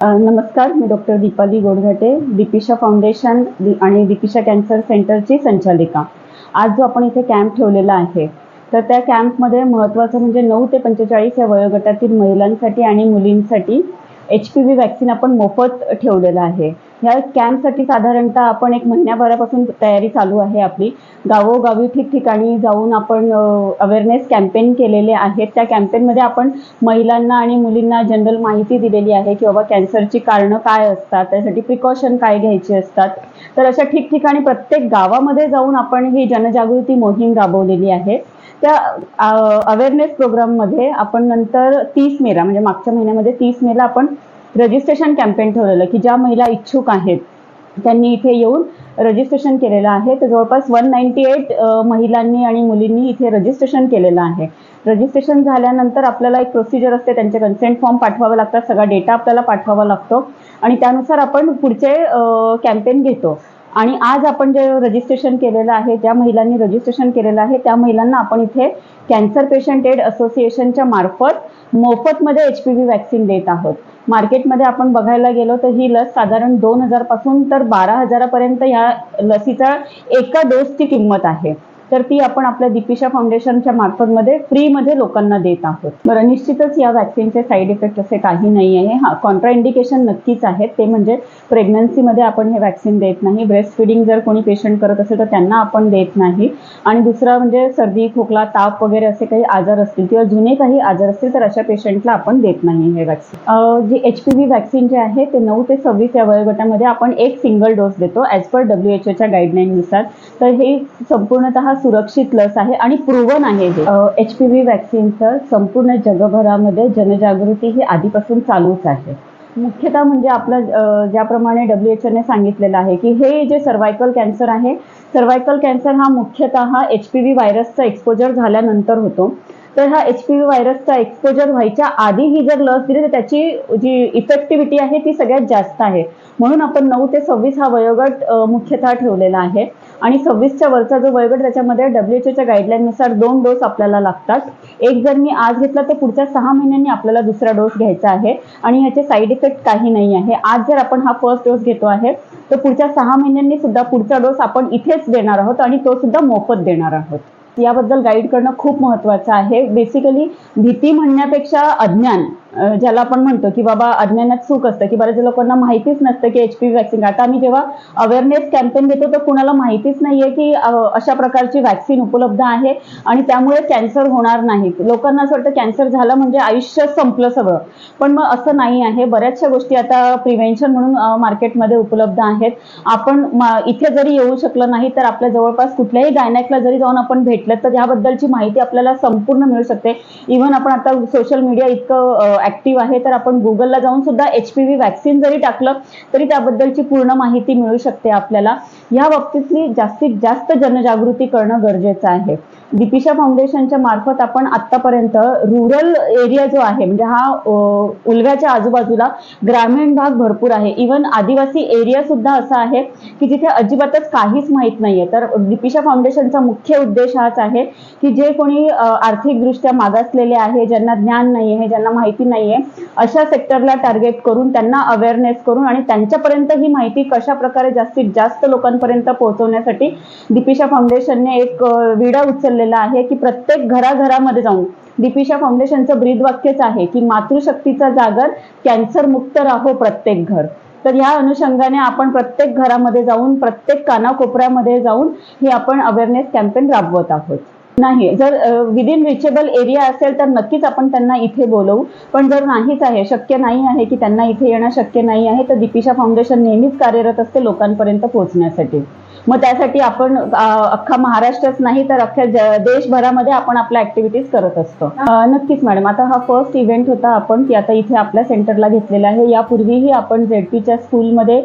नमस्कार मी doctor Deepali Godghate Deepisha foundation आणि दीपिशा कॅन्सर सेंटरची संचालिका. आज जो आपण इथे कॅम्प ठेवलेला आहे तर त्या कॅम्पमध्ये महत्त्वाचं म्हणजे नऊ ते पंचेचाळीस या वयोगटातील महिलांसाठी आणि मुलींसाठी एच पी व्ही वॅक्सिन आपण मोफत ठेवलेलं आहे. ह्या कॅम्पसाठी साधारणतः आपण एक महिन्याभरापासून तयारी चालू आहे आपली. गावोगावी ठिकठिकाणी जाऊन आपण अवेअरनेस कॅम्पेन केलेले आहेत. त्या कॅम्पेनमध्ये आपण महिलांना आणि मुलींना जनरल माहिती दिलेली आहे की बाबा कॅन्सरची कारणं काय असतात त्यासाठी प्रिकॉशन काय घ्यायची असतात. तर अशा ठिकठिकाणी प्रत्येक गावामध्ये जाऊन आपण ही जनजागृती मोहीम राबवलेली आहे. त्या अवेअरनेस प्रोग्राममध्ये आपण नंतर तीस मेला म्हणजे मागच्या महिन्यामध्ये तीस मेला आपण रजिस्ट्रेशन कॅम्पेन ठेवलेलं की ज्या महिला इच्छुक आहेत त्यांनी इथे येऊन रजिस्ट्रेशन केलेलं आहे. तर जवळपास वन नाईन्टी एट महिलांनी आणि मुलींनी इथे रजिस्ट्रेशन केलेलं आहे. रजिस्ट्रेशन झाल्यानंतर आपल्याला एक प्रोसिजर असते त्यांचे कन्सेंट फॉर्म पाठवावे लागतात सगळा डेटा आपल्याला पाठवावा लागतो. आणि त्यानुसार आपण पुढचे कॅम्पेन घेतो. आणि आज आपण जे रजिस्ट्रेशन केलेलं आहे ज्या महिलांनी रजिस्ट्रेशन केलेलं आहे त्या महिलांना आपण इथे कॅन्सर पेशंट एड असोसिएशनच्या मार्फत मोफतमध्ये एच पी व्ही वॅक्सिन देत आहोत. मार्केटमध्ये आपण बघायला गेलो तर ही लस साधारण दोन हजारपासून तर बारा हजारापर्यंत या लसीचा एका डोसची किंमत आहे. तर ती आपण आपल्या दीपिशा फाउंडेशनच्या मार्फतमध्ये फ्रीमध्ये लोकांना देत आहोत. बरं निश्चितच या वॅक्सिनचे साईड इफेक्ट असे काही नाही आहे. हा कॉन्ट्रा इंडिकेशन नक्कीच आहेत. ते म्हणजे प्रेग्नन्सीमध्ये आपण हे वॅक्सिन देत नाही. ब्रेस्ट फिडिंग जर कोणी पेशंट करत असेल तर त्यांना आपण देत नाही. आणि दुसरं म्हणजे सर्दी खोकला ताप वगैरे असे काही आजार असतील किंवा जुने काही आजार असतील तर अशा पेशंटला आपण देत नाही हे व्हॅक्सिन जे एच पी व्ही वॅक्सिन जे आहे ते नऊ ते सव्वीस या वयोगटामध्ये आपण एक सिंगल डोस देतो ॲज पर डब्ल्यू एच ओच्या गाईडलाईननुसार तर हे संपूर्णतः सुरक्षित लस आहे आणि प्रूवन आहे हे. एच पी व्ही वॅक्सिनचं संपूर्ण जगभरामध्ये जनजागृती ही आधीपासून चालूच आहे. मुख्यतः म्हणजे आपलं ज्याप्रमाणे डब्ल्यू एच ओने सांगितलेलं आहे की हे जे सर्वायकल कॅन्सर आहे सर्वायकल कॅन्सर हा मुख्यतः एच पी व्ही व्हायरसचा एक्सपोजर झाल्यानंतर होतो. तर हा एच पी व्ही व्हायरसचा एक्सपोजर व्हायच्या आधी ही जर लस दिली तर त्याची जी इफेक्टिव्हिटी आहे ती सगळ्यात जास्त आहे. म्हणून आपण नऊ ते सव्वीस हा वयोगट मुख्यतः ठेवलेला आहे. आणि सव्वीसच्या वरचा जो वयोगट त्याच्यामध्ये डब्ल्यू गाईडलाईननुसार दोन डोस आपल्याला लागतात. एक जर मी आज घेतला तर पुढच्या सहा महिन्यांनी आपल्याला दुसरा डोस घ्यायचा आहे. आणि ह्याचे साईड इफेक्ट काही नाही आहे. आज जर आपण हा फर्स्ट डोस घेतो आहे तर पुढच्या सहा महिन्यांनी सुद्धा पुढचा डोस आपण इथेच देणार आहोत आणि तो सुद्धा मोफत देणार आहोत. याबद्दल गाईड करणं खूप महत्त्वाचं आहे. बेसिकली भीती म्हणण्यापेक्षा अज्ञान. ज्याला आपण म्हणतो की बाबा अज्ञानात सुख असतं की बऱ्याच लोकांना माहितीच नसतं की एच पी व्ही वॅक्सिन आता आम्ही जेव्हा अवेअरनेस कॅम्पेन घेतो तर कुणाला माहितीच नाहीये की अशा प्रकारची व्हॅक्सिन उपलब्ध आहे आणि त्यामुळे कॅन्सर होणार नाही. लोकांना असं वाटतं कॅन्सर झालं म्हणजे आयुष्य संपलं सगळं. पण मग असं नाही आहे. बऱ्याचशा गोष्टी आता प्रिव्हेन्शन म्हणून मार्केटमध्ये उपलब्ध आहेत. आपण इथे जरी येऊ शकलं नाही तर आपल्या जवळपास कुठल्याही गायनॅकला जरी जाऊन आपण भेटलं तर याबद्दलची माहिती आपल्याला संपूर्ण मिळू शकते. इव्हन आपण आता सोशल मीडिया इतकं ऍक्टिव्ह आहे तर आपण गुगलला जाऊन सुद्धा एच पी व्ही वॅक्सिन जरी टाकलं तरी त्याबद्दलची पूर्ण माहिती मिळू शकते आपल्याला. या बाबतीतली जास्तीत जास्त जनजागृती करणं गरजेचं आहे. दीपिशा फाउंडेशनच्या मार्फत आपण आतापर्यंत रुरल एरिया जो आहे म्हणजे हा उलव्याच्या आजूबाजूला ग्रामीण भाग भरपूर आहे. इवन आदिवासी एरिया सुद्धा असा आहे की जिथे अजिबातच काहीच माहीत नाहीये. तर दीपिशा फाउंडेशनचा मुख्य उद्देश हाच आहे की जे कोणी आर्थिकदृष्ट्या मागासलेले आहे ज्यांना ज्ञान नाही आहे ज्यांना माहिती नाहीये. अशा सेक्टरला टार्गेट करून त्यांना अवेअरनेस करून आणि त्यांच्यापर्यंत ही माहिती कशा प्रकारे जास्तीत जास्त लोकांपर्यंत पोहोचवण्यासाठी दीपिशा फाउंडेशनने एक विडा उचललेला आहे की प्रत्येक घराघरामध्ये जाऊन दीपिशा फाउंडेशनचं ब्रीदवाक्यच आहे की मातृशक्तीचा जागर कॅन्सर मुक्त राहो प्रत्येक घर. तर ह्या अनुषंगाने आपण प्रत्येक घरामध्ये जाऊन प्रत्येक कानाकोपऱ्यामध्ये जाऊन हे आपण अवेअरनेस कॅम्पेन राबवत आहोत. नाही जर विदिन रिचेबल एरिया असेल तर नक्कीच आपण त्यांना इथे बोलवू. पण जर नाहीच आहे शक्य नाही आहे की त्यांना इथे येणं शक्य नाही आहे तर दीपिशा फाउंडेशन नेहमीच कार्यरत असते लोकांपर्यंत पोहोचण्यासाठी. मग त्यासाठी आपण अख्खा महाराष्ट्रच नाही तर अख्ख्या देशभरामध्ये आपण आपल्या ऍक्टिव्हिटीज करत असतो. नक्कीच मॅडम आता हा फर्स्ट इव्हेंट होता आपण की आता इथे आपल्या सेंटरला घेतलेला आहे. यापूर्वीही आपण झेडपीच्या स्कूलमध्ये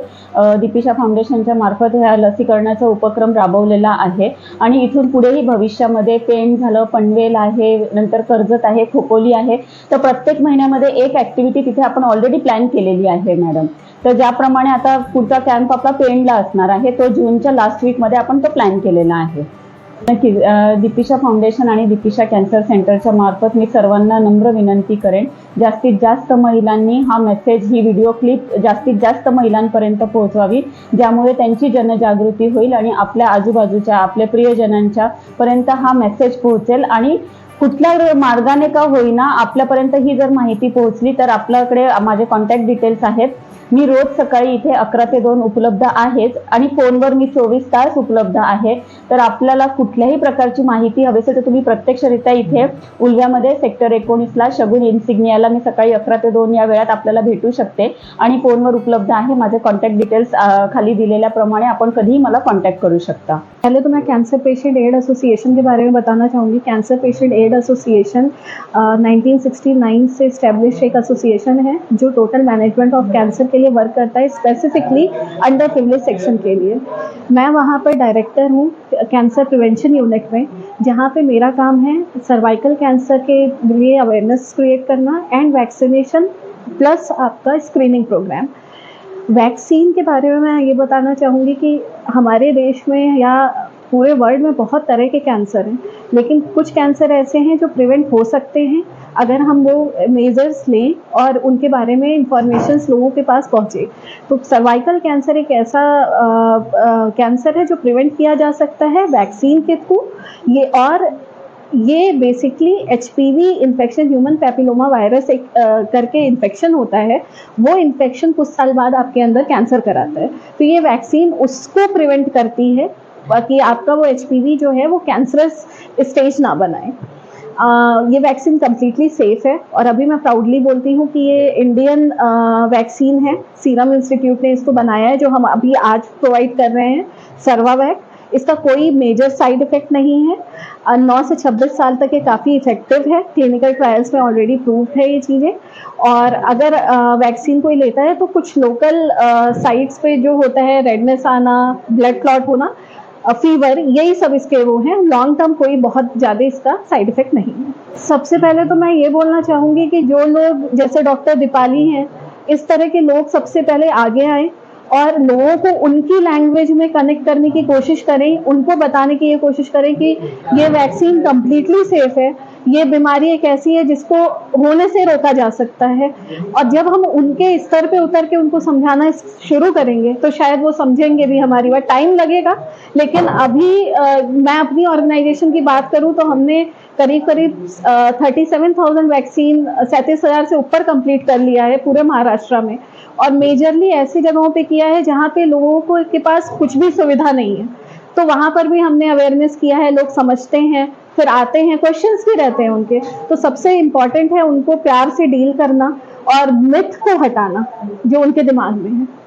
दीपिशा फाउंडेशनच्या मार्फत ह्या लसीकरणाचा उपक्रम राबवलेला आहे. आणि इथून पुढेही भविष्यामध्ये पेण झालं पनवेल आहे नंतर कर्जत आहे खोपोली आहे. तर प्रत्येक महिन्यामध्ये एक ऍक्टिव्हिटी तिथे आपण ऑलरेडी प्लॅन केलेली आहे मॅडम तर ज्याप्रमाणे आता पुढचा कॅम्प आपला पेंडला असणार आहे तो जूनच्या लास्ट वीकमध्ये आपण तो प्लॅन केलेला आहे. नक्की दीपिशा फाउंडेशन आणि दीपिशा कॅन्सर सेंटरच्या मार्फत मी सर्वांना नम्र विनंती करेन. जास्तीत जास्त महिलांनी हा मेसेज ही व्हिडिओ क्लिप जास्तीत जास्त महिलांपर्यंत पोहोचवावी ज्यामुळे त्यांची जनजागृती होईल आणि आपल्या आजूबाजूच्या आपल्या प्रियजनांच्या पर्यंत हा मेसेज पोहोचेल आणि कुठल्या मार्गाने का होईना आपल्यापर्यंत ही जर माहिती पोहोचली तर आपल्याकडे माझे कॉन्टॅक्ट डिटेल्स आहेत. मी रोज सकाळी इथे अकरा ते दोन उपलब्ध आहेच आणि फोनवर मी चोवीस तास उपलब्ध आहे. तर आपल्याला कुठल्याही प्रकारची माहिती हवी असेल तर तुम्ही प्रत्यक्षरित्या इथे उलव्यामध्ये सेक्टर एकोणीसला शगुन इन्सिग्नियाला मी सकाळी अकरा ते दोन या वेळात आपल्याला भेटू शकते. आणि फोनवर उपलब्ध आहे माझे कॉन्टॅक्ट डिटेल्स खाली दिलेल्याप्रमाणे आपण कधीही मला कॉन्टॅक्ट करू शकता. पहले तो मैं कैंसर पेशेंट एड एसोसिएशन के बारे में बताना चाहूंगी. Cancer patient aid association uh, 1969 से इस्टेब्लिश एक एसोसिएशन है जो टोटल मैनेजमेंट ऑफ़ कैंसर के लिए वर्क करता है स्पेसिफिकली अंडर प्रिविलेज सेक्शन के लिए। मैं वहाँ पर डायरेक्टर हूँ कैंसर प्रिवेंशन यूनिट में जहाँ पे मेरा काम है सर्वाइकल कैंसर के लिए अवेयरनेस क्रिएट करना एंड वैक्सीनेशन प्लस आपका स्क्रीनिंग प्रोग्राम वैक्सीन के बारे में मैं ये बताना चाहूँगी कि हमारे देश में या पूरे वर्ल्ड में बहुत तरह के कैंसर हैं, लेकिन कुछ कैंसर ऐसे हैं जो प्रिवेंट हो सकते हैं अगर हम वो मेजर्स लें और उनके बारे में इंफॉर्मेशन लोगों के पास पहुँचे। तो सर्वाइकल कैंसर एक ऐसा कैंसर है जो प्रिवेंट किया जा सकता है वैक्सीन के थ्रू। ये और ये basically H P V infection human papilloma virus एक करके इन्फेक्शन होता है, वो इन्फेक्शन कुछ साल बाद आपके अंदर कैंसर कराता है। तो ये वैक्सीन उसको प्रिवेंट करती है बाकी आपका वो एच पी वी जो है वो कैंसरस स्टेज ना बनाए। अ, ये वैक्सीन कम्प्लीटली सेफ़ है और अभी मैं प्राउडली बोलती हूँ कि ये इंडियन वैक्सीन है। सीरम इंस्टीट्यूट ने इसको बनाया है जो हम अभी आज प्रोवाइड कर रहे हैं सर्वावैक इसका कोई मेजर साइड इफ़ेक्ट नहीं है। नौ से छब्बीस साल तक ये काफ़ी इफ़ेक्टिव है। क्लिनिकल ट्रायल्स में ऑलरेडी प्रूव है ये चीज़ें। और अगर वैक्सीन कोई लेता है तो कुछ लोकल साइट्स पे जो होता है रेडनेस आना ब्लड क्लॉट होना फीवर यही सब इसके वो हैं। लॉन्ग टर्म कोई बहुत ज़्यादा इसका साइड इफ़ेक्ट नहीं है। सबसे पहले तो मैं ये बोलना चाहूँगी कि जो लोग, जैसे डॉक्टर दीपाली हैं, इस तरह के लोग सबसे पहले आगे आए और लोगों को उनकी लैंग्वेज में कनेक्ट करने की कोशिश करें, उनको बताने की ये कोशिश करें कि ये वैक्सीन कम्प्लीटली सेफ़ है। ये बीमारी एक ऐसी है जिसको होने से रोका जा सकता है। और जब हम उनके स्तर पे उतर के उनको समझाना शुरू करेंगे तो शायद वो समझेंगे भी हमारी बात। टाइम लगेगा लेकिन अभी अ, मैं अपनी ऑर्गेनाइजेशन की बात करूँ तो हमने करीब करीब थर्टी सेवन थाउज़ेंड वैक्सीन सैंतीस हज़ार से ऊपर कंप्लीट कर लिया है पूरे महाराष्ट्र में। और मेजरली ऐसी जगहों पे किया है जहाँ पे लोगों को के पास कुछ भी सुविधा नहीं है। तो वहाँ पर भी हमने अवेयरनेस किया है लोग समझते हैं। फिर आते हैं क्वेश्चंस भी रहते हैं उनके। तो सबसे इंपॉर्टेंट है उनको प्यार से डील करना और मिथ को हटाना, जो उनके दिमाग में है।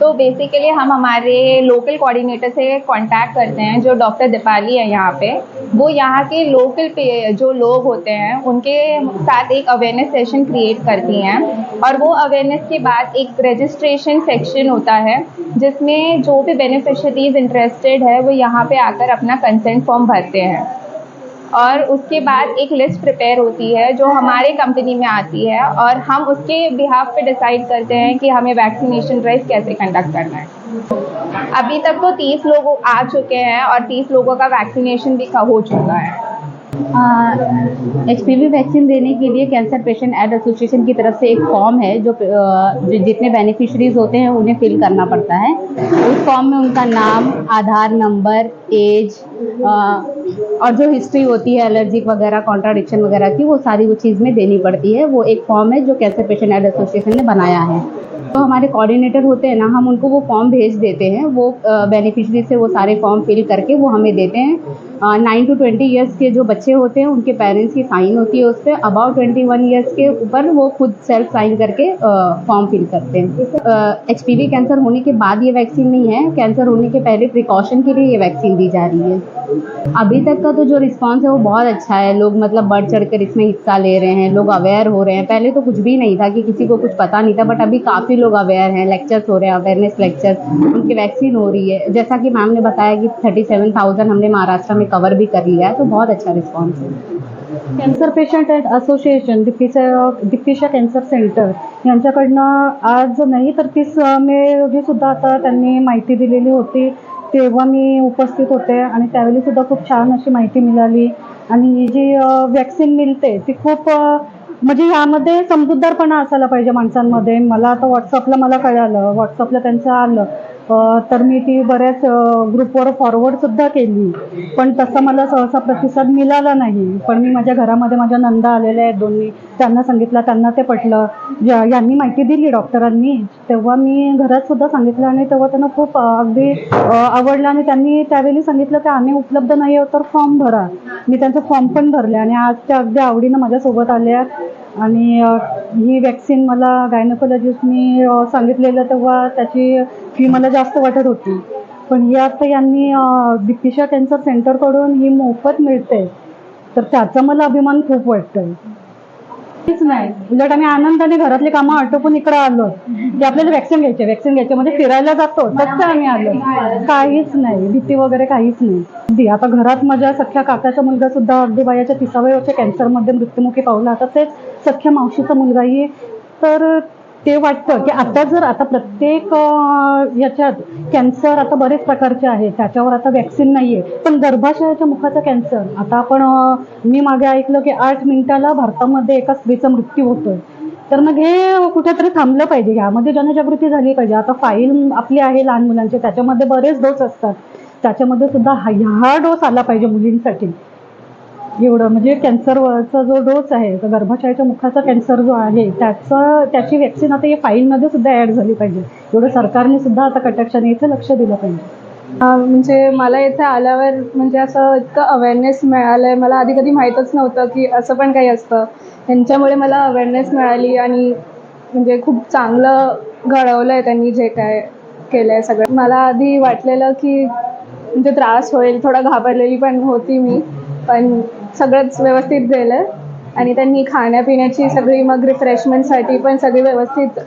तो बेसिकली हम हमारे लोकल कोऑर्डिनेटर से कांटेक्ट करते हैं, जो डॉक्टर दीपाली है यहाँ पे। वो यहाँ के लोकल पे जो लोग होते हैं, उनके साथ एक अवेयरनेस सेशन क्रिएट करती हैं। और वो अवेयरनेस के बाद एक रजिस्ट्रेशन सेक्शन होता है, जिसमें जो भी बेनिफिशरीज इंटरेस्टेड है, वो यहाँ पे आकर अपना कंसेंट फॉर्म भरते हैं। और उसके बाद एक लिस्ट प्रिपेयर होती है जो हमारे कंपनी में आती है और हम उसके बिहाफ पे डिसाइड करते हैं कि हमें वैक्सीनेशन ड्राइव कैसे कंडक्ट करना है। अभी तक तो 30 लोग आ चुके हैं और 30 लोगों का वैक्सीनेशन भी हो चुका है। एच पी वी वैक्सीन देने के लिए कैंसर पेशेंट एड एसोसिएशन की तरफ़ से एक फॉर्म है जो जो जितने बेनिफिशरीज होते हैं उन्हें फिल करना पड़ता है। उस फॉर्म में उनका नाम, आधार नंबर एज और जो हिस्ट्री होती है एलर्जिक वगैरह कॉन्ट्राडिक्शन वगैरह की, वो सारी वो चीज़ में देनी पड़ती है। वो एक फॉर्म है जो कैंसर पेशेंट एड एसोसिएशन ने बनाया है। तो हमारे कोऑर्डिनेटर होते हैं ना, हम उनको वो फॉर्म भेज देते हैं। वो बेनिफिशरी से वो सारे फॉर्म फिल करके वो हमें देते हैं। नाइन टू ट्वेंटी ईयर्स के जो बच्चे होते हैं, उनके पेरेंट्स की साइन होती है उस पर अबाउट ट्वेंटी वन ईयर्स के ऊपर वो खुद सेल्फ साइन करके फॉर्म फिल करते हैं। एच कैंसर होने के बाद ये वैक्सीन नहीं है। कैंसर होने के पहले प्रिकॉशन के लिए ये वैक्सीन दी जा रही है। अभी तक का तो जो रिस्पांस है वो बहुत अच्छा है। लोग मतलब बढ़ चढ़ कर इसमें हिस्सा ले रहे हैं। लोग अवेयर हो रहे हैं। पहले तो कुछ भी नहीं था कि किसी को कुछ पता नहीं था बट अभी काफ़ी लोग अवेयर हैं। लेक्चर्स हो रहे हैं अवेयरनेस लेक्चर्स उनकी वैक्सीन हो रही है। जैसा कि मैम ने बताया कि थर्टी सेवन थाउज़ेंड हमने महाराष्ट्र में कवर भी कर लिया है तो बहुत अच्छा रिस्पॉन्स है। कॅन्सर पेशंट अँड असोसिएशन दिप्पीचा दिप्पीशा कॅन्सर सेंटर यांच्याकडनं आज नाही तर तीस मे रोजी आता, त्यांनी माहिती दिलेली होती. तेव्हा मी उपस्थित होते आणि त्यावेळी सुद्धा खूप छान अशी माहिती मिळाली. आणि ही जी वॅक्सिन मिळते ती खूप म्हणजे यामध्ये समजूतदारपणा असायला पाहिजे माणसांमध्ये. मला आता व्हॉट्सअपला मला कळालं व्हॉट्सअपला त्यांचं आलं. तर मी ती बऱ्याच ग्रुपवर फॉरवर्ड सुद्धा केली. पण तसा मला सहसा प्रतिसाद मिळाला नाही. पण मी माझ्या घरामध्ये माझ्या नंदा आलेल्या आहेत दोन्ही. त्यांना सांगितलं त्यांना ते पटलं. या- यांनी माहिती दिली डॉक्टरांनी. तेव्हा मी घरात सुद्धा सांगितलं आणि तेव्हा त्यांना खूप अगदी आवडलं आणि त्यांनी त्यावेळी सांगितलं की आम्ही उपलब्ध नाही आहोत तर फॉर्म भरा. मी त्यांचा फॉर्म पण भरले आणि आज त्या अगदी आवडीनं माझ्यासोबत आल्या. आणि ही वॅक्सिन मला गायनोकोलॉजिस्टनी सांगितलेलं तेव्हा त्याची फी मला जास्त वाटत होती. पण ही आता यांनी दिपिशा कॅन्सर सेंटरकडून ही मोफत मिळते. तर त्याचा मला अभिमान खूप वाटतोय. काहीच नाही. उलट आम्ही आनंदाने घरातले कामं आटोपून इकडे आलो. की आपल्याला वॅक्सिन घ्यायचे वॅक्सिन घ्यायचे. म्हणजे फिरायला जातो तसं आम्ही आलो. काहीच नाही. भीती वगैरे काहीच नाही. अगदी आता घरात माझ्या सख्या काकाचा मुलगा सुद्धा अगदी वयाच्या तिसाव्या वर्षी कॅन्सरमध्ये मृत्युमुखी पावला. आता तेच सख्या मावशीचा मुलगाही तर ते वाटतं की आता जर आता प्रत्येक याच्यात कॅन्सर आता बरेच प्रकारचे आहेत. त्याच्यावर आता वॅक्सिन नाही आहे पण गर्भाशयाच्या मुखाचा कॅन्सर. आता आपण मी मागे ऐकलं की आठ मिनिटाला भारतामध्ये एका स्त्रीचा मृत्यू होतोय. तर मग हे कुठेतरी थांबलं पाहिजे. ह्यामध्ये जनजागृती झाली पाहिजे. आता फाईल आपली आहे लहान मुलांची. त्याच्यामध्ये बरेच डोस असतात. त्याच्यामध्ये सुद्धा हा ह्या डोस आला पाहिजे मुलींसाठी. एवढं म्हणजे कॅन्सरचा जो डोस आहे तो गर्भाशयाच्या मुखाचा कॅन्सर जो आहे त्याचं त्याची वॅक्सिन आता या फाईलमध्ये सुद्धा ॲड झाली पाहिजे. एवढं सरकारने सुद्धा आता कटाक्षाने इथे लक्ष दिलं पाहिजे. म्हणजे मला इथे आल्यावर म्हणजे असं इतकं अवेअरनेस मिळालं आहे मला आधी कधी माहीतच नव्हतं की असं पण काही असतं. त्यांच्यामुळे मला अवेअरनेस मिळाली आणि म्हणजे खूप चांगलं घडवलं आहे त्यांनी जे काय केलं आहे सगळं. मला आधी वाटलेलं की म्हणजे त्रास होईल थोडं घाबरलेली पण होती मी. पण सगळंच व्यवस्थित गेलं आणि त्यांनी खाण्यापिण्याची सगळी मग रिफ्रेशमेंटसाठी पण सगळी व्यवस्थित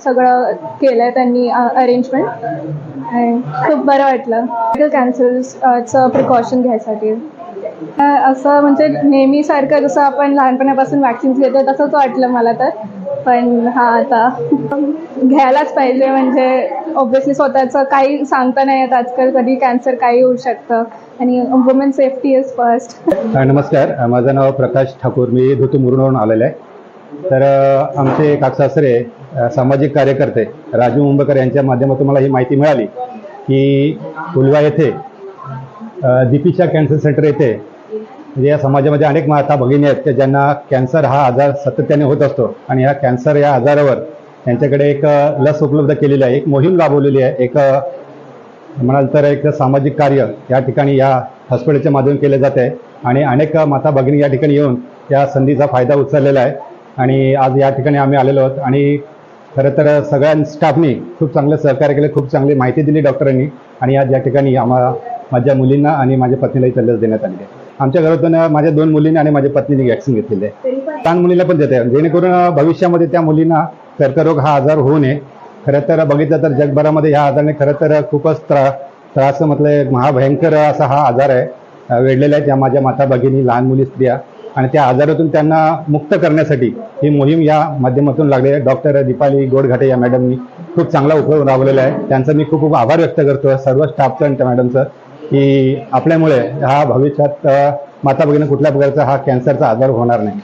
सगळं केलं आहे त्यांनी अरेंजमेंट आणि खूप बरं वाटलं. कॅन्सरचं प्रिकॉशन घ्यायसाठी. असं म्हणजे नेहमीसारखं जसं आपण लहानपणापासून वॅक्सिन्स घेतो तसंच वाटलं मला तर. पण हा आता घ्यायलाच पाहिजे म्हणजे ऑब्विसली स्वतःचं काही सांगता नाही येत. आजकाल कधी कॅन्सर काही होऊ शकतं. आणि वुमेन सेफ्टी इज फर्स्ट नमस्कार. माझं नाव प्रकाश ठाकूर. मी धुतुमुरुडवरून आलेलो आहे. तर आमचे काकसासरे सामाजिक कार्यकर्ते राजू मुंबकर यांच्या माध्यमातून मला ही माहिती मिळाली की पुलवा येथे दीपिशा कॅन्सर सेंटर येथे म्हणजे या समाजामध्ये अनेक माता भगिनी आहेत की ज्यांना कॅन्सर हा आजार सातत्याने होत असतो आणि ह्या कॅन्सर या आजारावर त्यांच्याकडे एक लस उपलब्ध केलेली आहे. एक मोहीम राबवलेली आहे. एक म्हणाल तर एक सामाजिक कार्य या ठिकाणी या हॉस्पिटलच्या माध्यमातून केले जाते आणि अनेक माता भगिनी या ठिकाणी येऊन या संधीचा फायदा उचललेला आहे. आणि आज या ठिकाणी आम्ही आलेलो आहोत आणि खरं तर सगळ्या स्टाफनी खूप चांगलं सहकार्य केलं खूप चांगली माहिती दिली डॉक्टरांनी आणि आज या ठिकाणी आम्हा माझ्या मुलींना आणि माझ्या पत्नीलाही लस देण्यात आली आहे. आमच्या घरातून माझ्या दोन मुलींनी आणि माझ्या पत्नीने वॅक्सिन घेतलेली आहे. लहान मुलीला पण देते. जेणेकरून भविष्यामध्ये त्या मुलींना कर्करोग हा आजार होऊ नये. खरं तर बघितलं तर जगभरामध्ये ह्या आजाराने खरं तर खूपच त्रा त्रास म्हटलं एक महाभयंकर असा हा आजार आहे. वेढलेला आहे त्या माझ्या माता भगिनी लहान मुली स्त्रिया. आणि त्या आजारातून त्यांना मुक्त करण्यासाठी ही मोहीम या माध्यमातून लागली आहे. डॉक्टर दीपाली गोडघाटे या मॅडमनी खूप चांगला उपयोग राबवलेला आहे. त्यांचा मी खूप खूप आभार व्यक्त करतो. सर्व स्टाफचं आणि त्या मॅडमचं. की आपल्यामुळे हा भविष्यात माता भगिनी कुठल्या प्रकारचा हा कॅन्सरचा आजार होणार नाही.